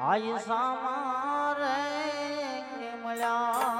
આજ સામારે મળ્યા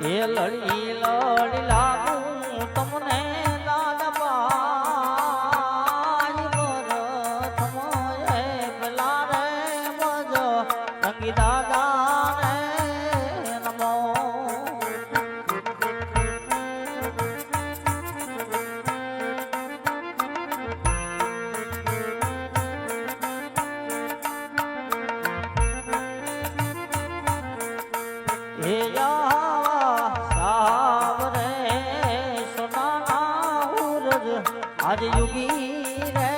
એ લડી લડી લાગુ તમને. कलयुगी रे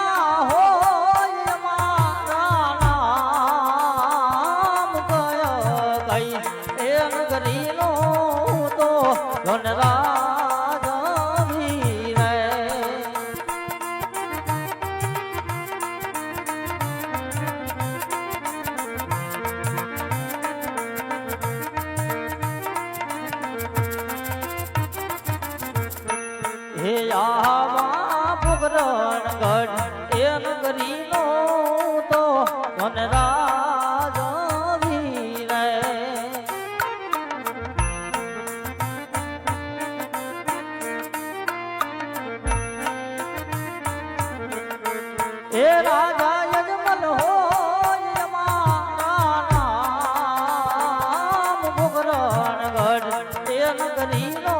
કરી નો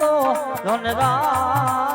તો ધનરા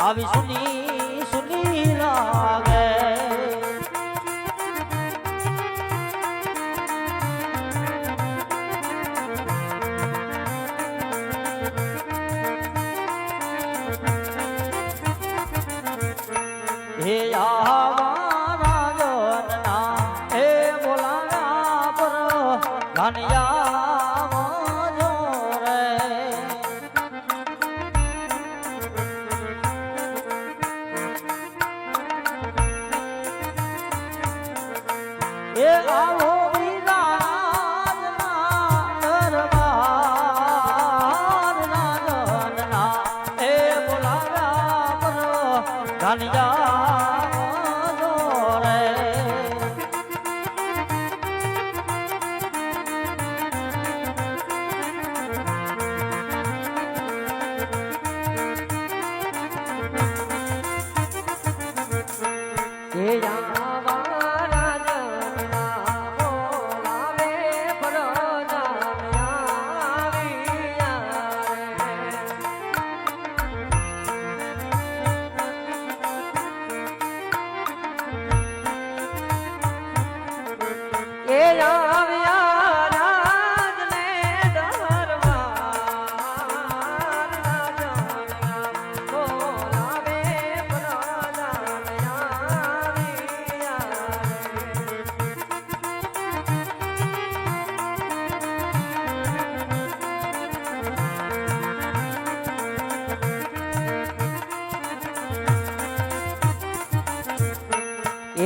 આવી સુની સુની લાગે. હે આવા એ આવો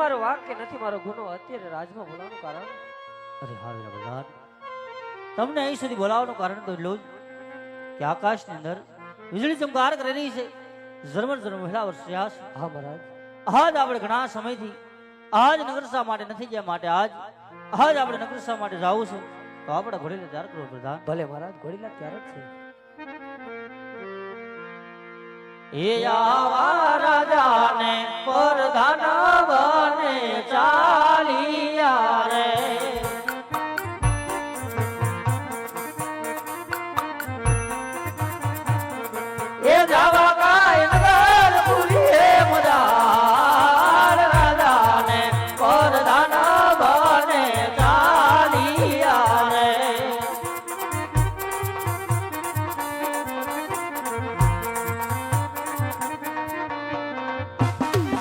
મારો વાક કે નથી મારો ગુનો અત્યારે રાજમાં બોલાવાનું કારણ? અરે હા વીરા પ્રધાન તમને અહીં સુધી બોલાવવાનું કારણ તો એટલું કે આકાશની અંદર વીજળી ચમકાર કરી રહી છે. ઝરમર ઝરમર વહેલા છે હા મહારાજ. આજ આપણે ઘણા સમયથી આજ નગરસા માટે નથી ગયા માટે આજ આજ આપણે નગરસા માટે જાવું છે. તો આપણે ઘોડીને તૈયાર કરો પ્રધાન ભલે મહારાજ ઘોડીલા ત્યાર જ છે. એ આવા રાજાને પરધાના